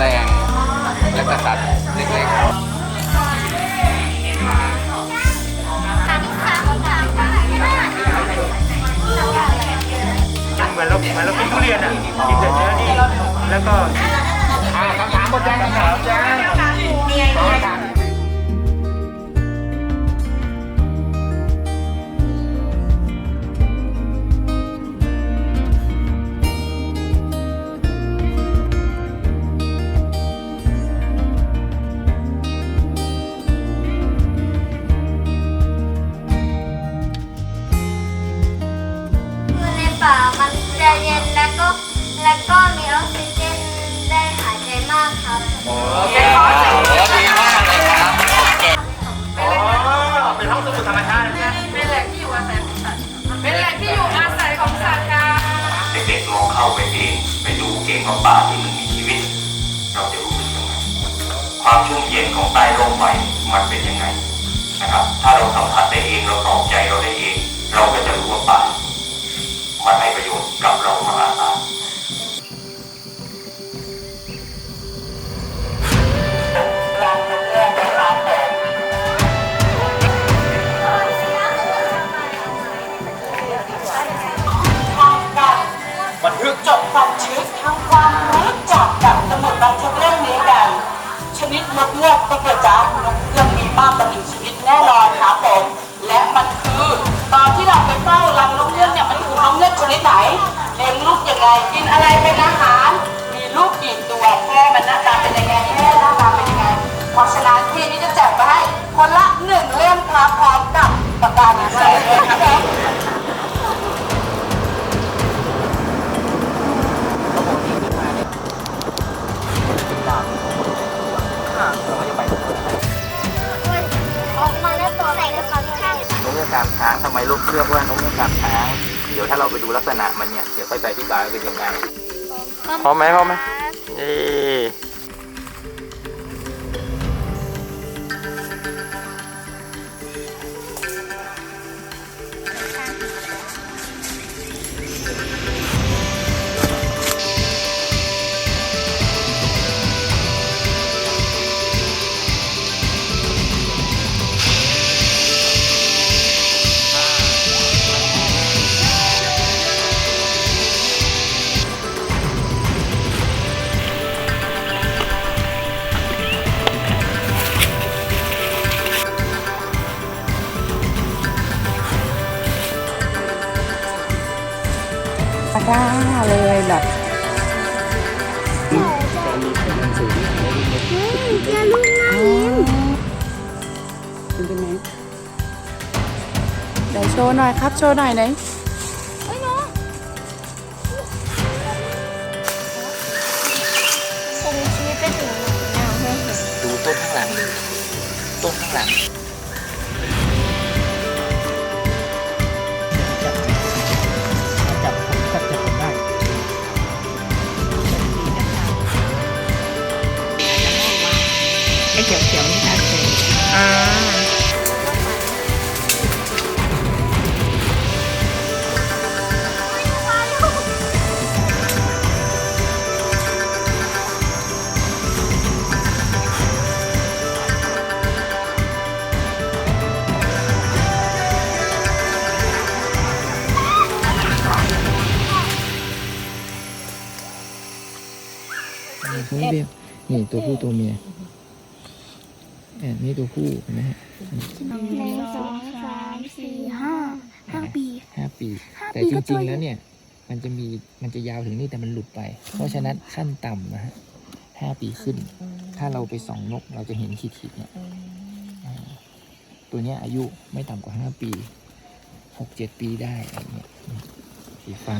แล้วก็แมลง แล้วก็สัตว์เล็กๆเหมือนเราเหมือนเรากินทุเรียนอะกินแต่เนื้อนี่แล้วก็อ่าคำถามหมดยังคำถามยัง มันเป็นยังไงนะครับ ถ้าเราสัมผัสได้เองเราตอบใจเราได้เอง เราก็จะรู้ว่าป่ามันให้ประโยชน์กับเรามหาศาลบันทึกจบความชีวิตทำความรู้จักกับสมุดบันทึกเล่มนี้กัน ชนิดนกเงือกตะเกียบจ้านก มีมากกว่าหนึ่งชีวิตแน่นอนครับผม และมันคือตอนที่เราไปเฝ้ารังนกเงือกเนี่ยมันคือนกเงือกชนิดไหนเลี้ยงลูกยังไงกินอะไรเป็นอาหาร มีลูกกี่ตัวแค่มันหน้าตาเป็นยังไงแค่หน้าตาเป็นยังไงเพราะฉะนั้นที่นี้จะแจกไปให้คนละหนึ่งเล่มครับพร้อมกับปากกาหนังสือเลยครับ นกเงือกกามช้างทำไมลูกเชื่อว่านกเงือกกามช้าง เดี๋ยวถ้าเราไปดูลักษณะมันเนี่ย เดี๋ยวค่อยไปอธิบายว่าเป็นยังไงพร้อมไหมพร้อมไหมเน่อยครับ โชว์หน่อยไหน ปีห้าแต่ปีจก็ตัริวงใหญ่ๆแล้วเนี่ย มันจะมีมันจะยาวถึงนี่แต่มันหลุดไป เพราะฉะนั้นขั้นต่ำนะฮะห้าปีขึ้น ถ้าเราไปส่องนกเราจะเห็นขีดๆเนี่ยอ่าตัวเนี้ยอายุไม่ต่ำกว่าห้าปีหกเจ็ดปีได้อะไรเงี้ยนี่สีฟ้า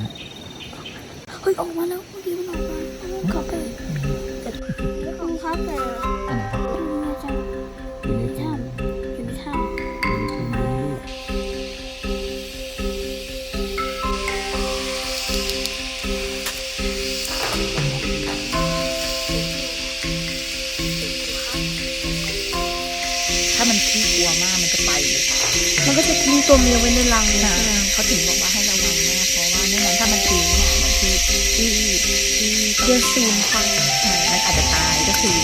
เฮ้ยออกมาแล้วเมื่อกี้มันออกมาเอามันกลับไปแล้วของเขาแต่อั มันก็จะทิ้งตัวเมียไว้ในรังเลยใช่ไหมเขาถึงบอกว่าให้ระวังมากเพราะว่าไม่งั้นถ้ามันทิ้งเนี่ยมันคือที่ที่เดือดสูญพันธุ์ใช่มันอาจจะตายก็คือ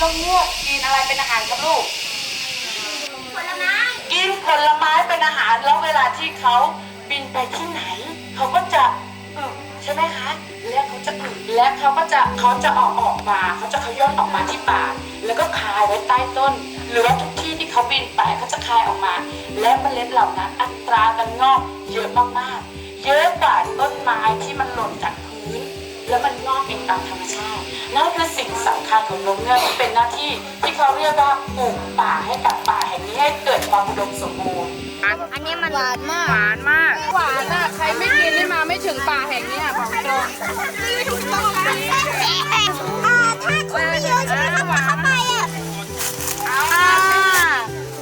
กับเมล็ดเพราะนกเงือกกินอะไรเป็นอาหารครับลูก ผลไม้กินผลไม้เป็นอาหารแล้วเวลาที่เขาบินไปที่ไหน เขาก็จะอึใช่ไหมคะ แล้วเขาจะอึและเขาก็จะเขาจะออกออกมาเขาจะขย้อนออกมาที่ปากแล้วก็คายไว้ใต้ต้น หรือว่าทุกที่ที่เขาบินไปเขาจะคายออกมา และเมล็ดเหล่านั้นอัตราการงอกเยอะมากๆ เยอะกว่าต้นไม้ที่มันหล่นจาก แล้วมันงอกเองตามธรรมชาตินั่นคือสิ่งสำคัญของนกเงือกที่เป็นหน้าที่ที่เขาเรียกว่าปลูกป่าให้กับป่าแห่งนี้ให้เกิดความอุดมสมบูรณ์อันนี้มันหวานมากหวานมากหวานอะใครไม่กินนี่มาไม่ถึงป่าแห่งนี้อะบอกตรงอ่าถ้าคุณไม่เยอะใช่ไหมคะเข้าไปอะอ่า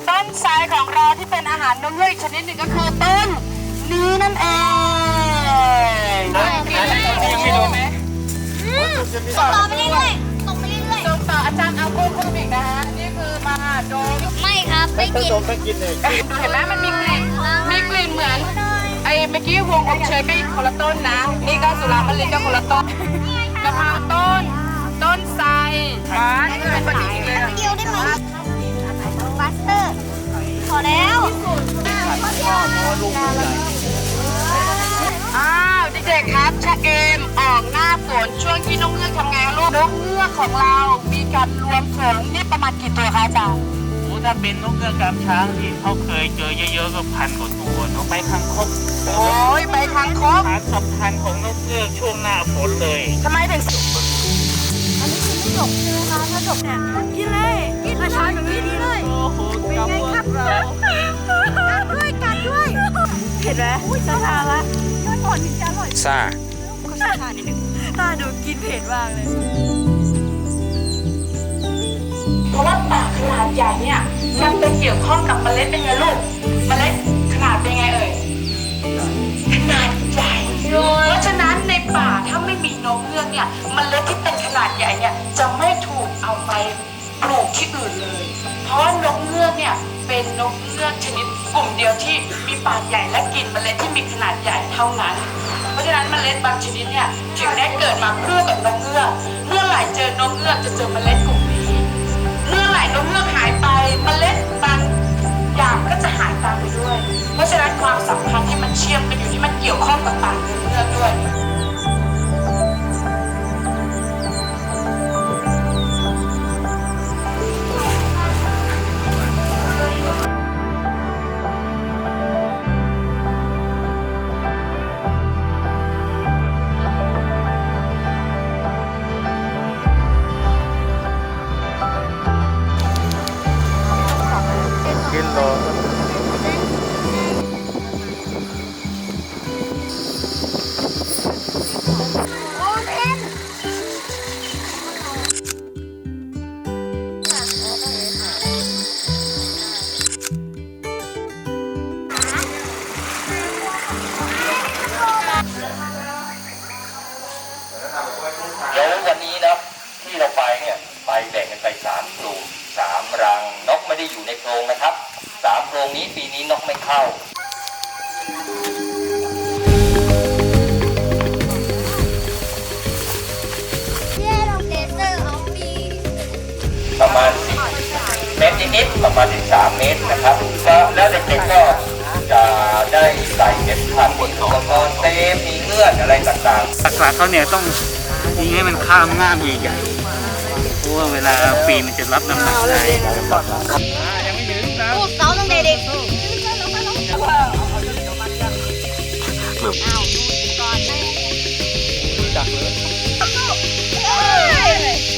ต้นไทรของเราที่เป็นอาหารนกเงือกอีกชนิดหนึ่งก็คือต้นนี้นั่นเอง ยังไม่โดนไหมต่อไปเรื่อยๆต่อไปเรื่อยส่งต่ออาจารย์เอากุ้งขึ้นอีกนะฮะนี่คือมาโดมๆไม่ครับไม่กินไปกินเห็นไหมมันมีกลิ่นมีกลิ่นเหมือน ไอ้เมื่อกี้วงอบเชยก็คนละต้นนะ นี่ก็สุรามะลิก็คนละต้นกะพร้าวต้น ต้นไทรหวานนี่เป็นปฏิกิริยเดียวได้ไหมบัสเตอร์ พอแล้วอ้ น้าฝนช่วงที่นกเงือกทำไงานลูกนกเงือกของเรามีการรวมฝูงนี่ประมาณกี่ตัวคะอาจารย์โอ้ถ้าเป็นนกเงือกกามช้างที่เขาเคยเจอเยอะๆก็พันกว่าตัวนกไปคางคกโอ้ยใบคางคกหาสำคัญของนกเงือกช่วงหน้าฝนเลยทำไมถึงอันนี้คือไม่จบใช่ไหมคะถ้าจบเนี่ยกินเลยกินช้าอย่างนี้เลยโอ้โหกำมือเรากัดด้วยกัดด้วยเห็นไหมอุ้ยจะทานละถ้าก่อนถึงจะอร่อยซ่าก็ชาทานนิดนึง ตาดูกินเผ็ดมากเลย เพราะว่าป่าขนาดใหญ่เนี่ยมันไปเกี่ยวข้องกับเมล็ดเป็นไงลูก เมล็ดขนาดเป็นไงเอ่ย ขนาดใหญ่เพราะฉะนั้นในป่าถ้าไม่มีนกเงือกเนี่ยเมล็ดที่เป็นขนาดใหญ่เนี่ยจะไม่ถูกเอาไปปลูกที่อื่นเลย เพราะว่านกเงือกเนี่ยเป็นนกเงือกชนิดกลุ่มเดียวที่มีปากใหญ่และกินเมล็ดที่มีขนาดใหญ่เท่านั้น เพราะฉะนั้นเมล็ดบางชนิดเนี่ยถึงได้เกิดมาเพื่อกับนกเงือกเมื่อไหร่เจอนกเงือกจะเจอเมล็ดกลุ่มนี้ เมื่อไหลนกเงือกหายไปเมล็ดบางอย่างก็จะหายตามไปด้วย เพราะฉะนั้นความสัมพันธ์ที่มันเชื่อมกันอยู่ที่มันเกี่ยวข้องกับป่านกเงือกด้วย นี้ปีนี้นกไม่เข้าเย้เราเลเซอร์เอาปีประมาณ10เมตรนิดๆประมาณ13เมตรนะครับก็แล้วเด็กๆก็จะได้ใส่เม็ดพันธุ์อุปกรณ์เซฟมีเงื่อนอะไรต่างๆหลักๆเขาเนี่ยต้องยิงให้มันข้ามง่ามใหญ่ๆเพราะว่าเวลาปีนมันจะรับน้ำหนักได้ แ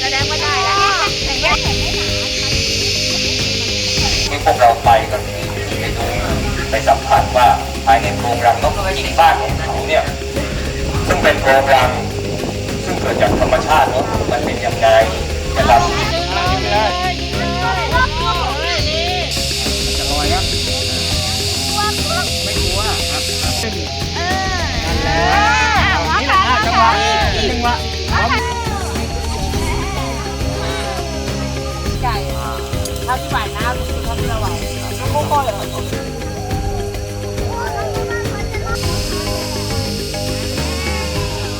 สดงว่าได้แล้วแต่แยกเห็นไม่หนาที่พวกเราไปกันไปดูไปสัมผัสว่าภายในโพรงรังนกจริงบ้านของเขาเนี่ยซึ่งเป็นโพรงรัง ซึ่งเกิดจากธรรมชาติเนาะมันเป็นยังไงนะครับเท่า ที่ไหวนะรู้สึกเท่าที่เราไหวโค้งๆเลย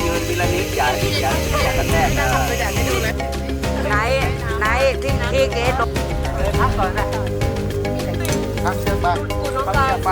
ยืนทีละนิดอย่าอย่าอย่ากระแทกนะไหนไหนที่ที่เกตพักก่อนนะพักเชือกไปพักเชือกไป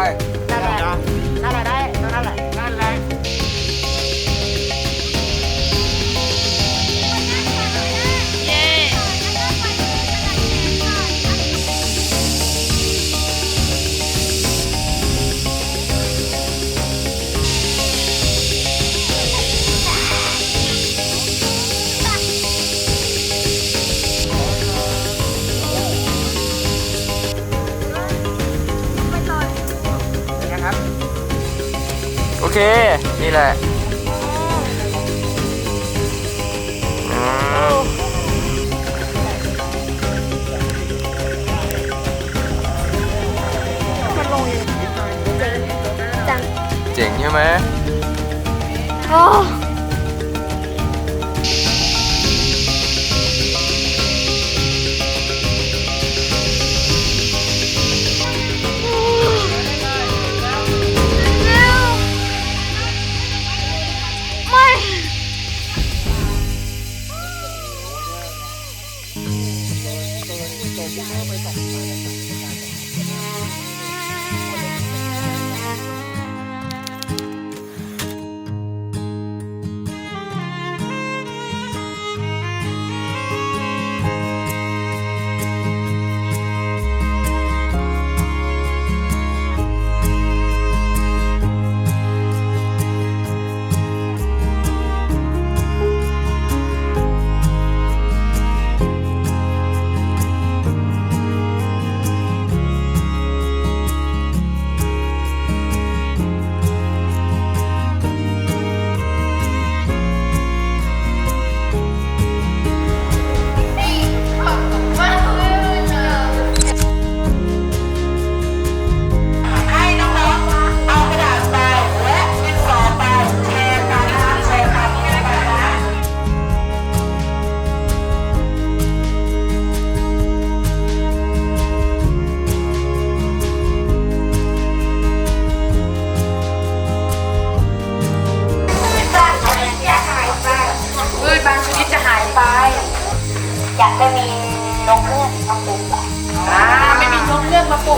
เค นี่แหละเจ๋งใช่ไหมโอ้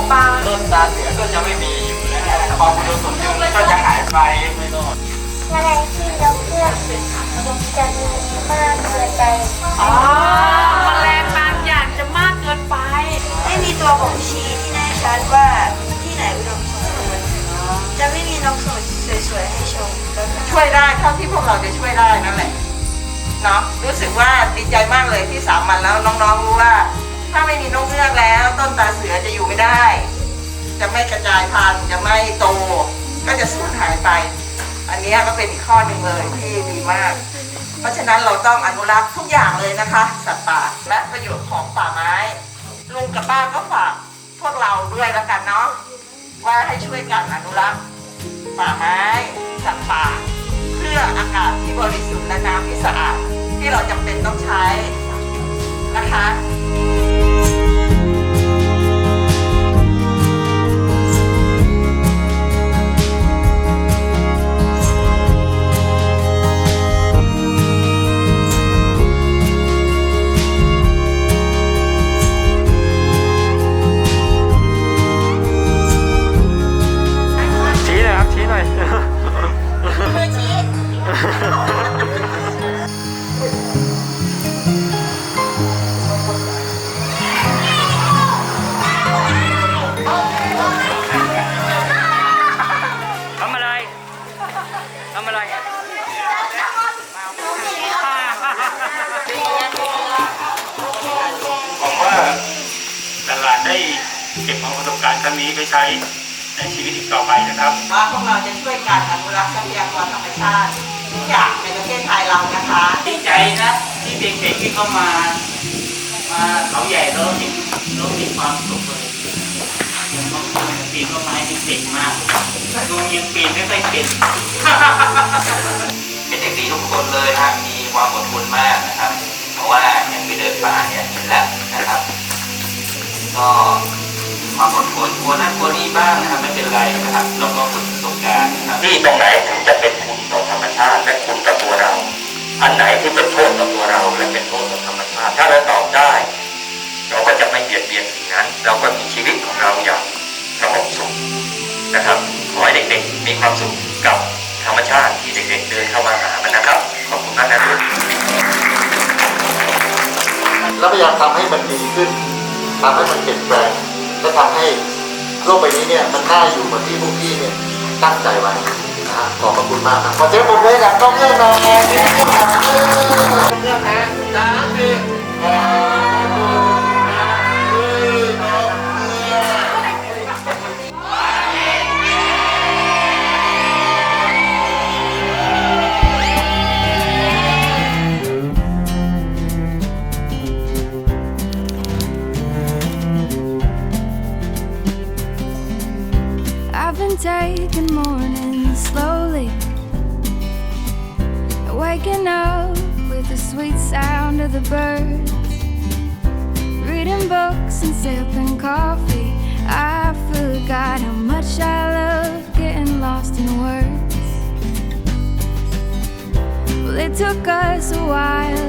ก็จะไม่มีอยู่แล้วความอุดมสมบูรณ์ก็จะหายไปไม่รอดแมลงที่ยกเลือกจะมีมากเกินไปอ๋อแมลงบางอย่างจะมากเกินไป ไม่มีตัวบ่งชี้ที่แน่ชัดว่าที่ไหนอุดมสมบูรณ์จะไม่มีนกสวยๆให้ชมช่วยได้เท่าที่พวกเราจะช่วยได้นั่นแหละเนาะรู้สึกว่าดีใจมากเลยที่สามวันแล้วน้องๆรู้ว่า ถ้าไม่มีนกเงือกแล้ว ต้นตาเสือจะอยู่ไม่ได้ จะไม่กระจายพันธุ์จะไม่โต ก็จะสูญหายไป อันนี้ก็เป็นอีกข้อหนึ่งเลยที่ดีมาก เพราะฉะนั้นเราต้องอนุรักษ์ทุกอย่างเลยนะคะ สัตว์ป่าและประโยชน์ของป่าไม้ลุงกับป้าก็ฝากพวกเราด้วยแล้วกันเนาะว่าให้ช่วยกันอนุรักษ์ป่าไม้สัตว์ป่าเพื่ออากาศที่บริสุทธิ์และน้ำที่สะอาดที่เราจำเป็นต้องใช้นะคะ ปีนต้นไม้นี่เก่งมากดูยังปีนไม่ค่อยเก่งเป็นเด็กดีทุกคนเลยครับมีความอดทนมากนะครับ เพราะว่าอย่างไปเดินป่าเนี่ยเห็นแล้วนะครับ ก็มีความอดทนกลัวนั่นกลัวนี่บ้างนะครับไม่เป็นไรนะครับแล้วก็ฝึกประสบการณ์นะครับที่ตรงไหนถึงจะเป็นคุณต่อธรรมชาติและคุณต่อตัวเรา อันไหนที่เป็นโทษต่อตัวเราและเป็นโทษต่อธรรมชาติ ถ้าเราตอบได้ เราก็จะไม่เบียดเบียนสิ่งนั้น เราก็มีชีวิตของเราอย่างสงบสุขนะครับขอให้เด็กๆมีความสุขกับธรรมชาติที่เด็กๆเดินเข้ามาหามันนะครับ ขอบคุณมากนะครับแล้วพยายามทำให้มันดีขึ้นทำให้มันเปลี่ยนแปลงและทำให้โลกใบนี้เนี่ยมันน่าอยู่เหมือนที่พวกพี่เนี่ยตั้งใจไว้นะฮะขอบพระคุณมากครับขอเจ้าผมด้วยกับต้องเงื่อนน่อยเงื่อนนะสามสี่ taking mornings slowly, waking up with the sweet sound of the birds, reading books and sipping coffee. I forgot how much I love getting lost in words. Well, it took us a while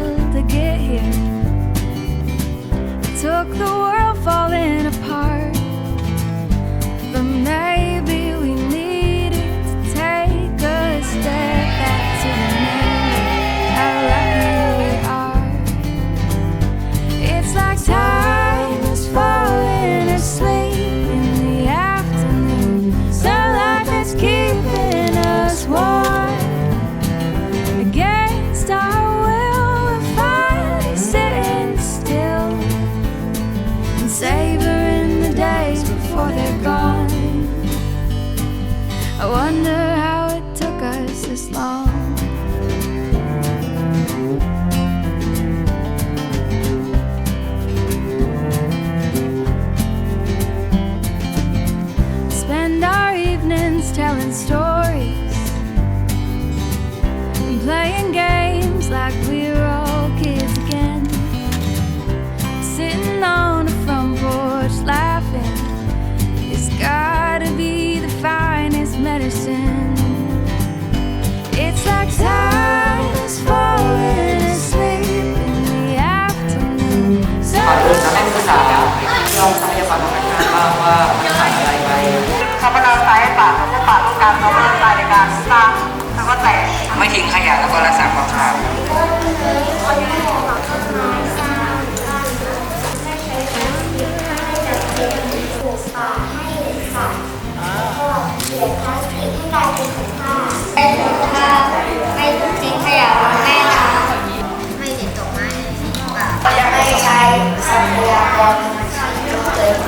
savoring the days before they're gone. I wonder.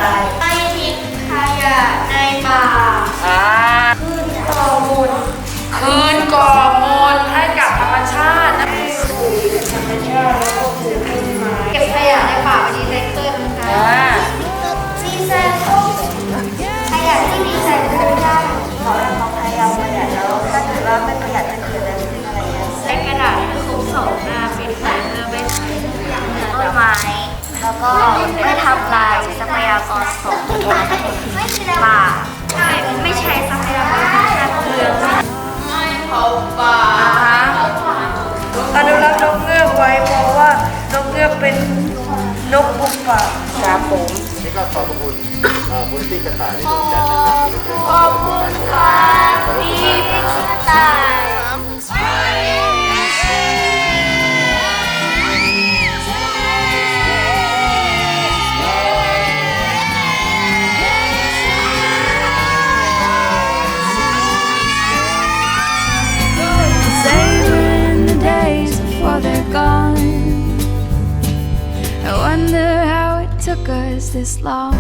อะไร ไปทิ้งขยะในป่าขึ้นก่อมูลคืนก่อมูลให้กับธรรมชาตินะ กกว่าครับผม นี่ก็ขอบคุณบริษัทกระต่ายที่ดูกันนะครับขอบคุณครับพี่กระตาย this long?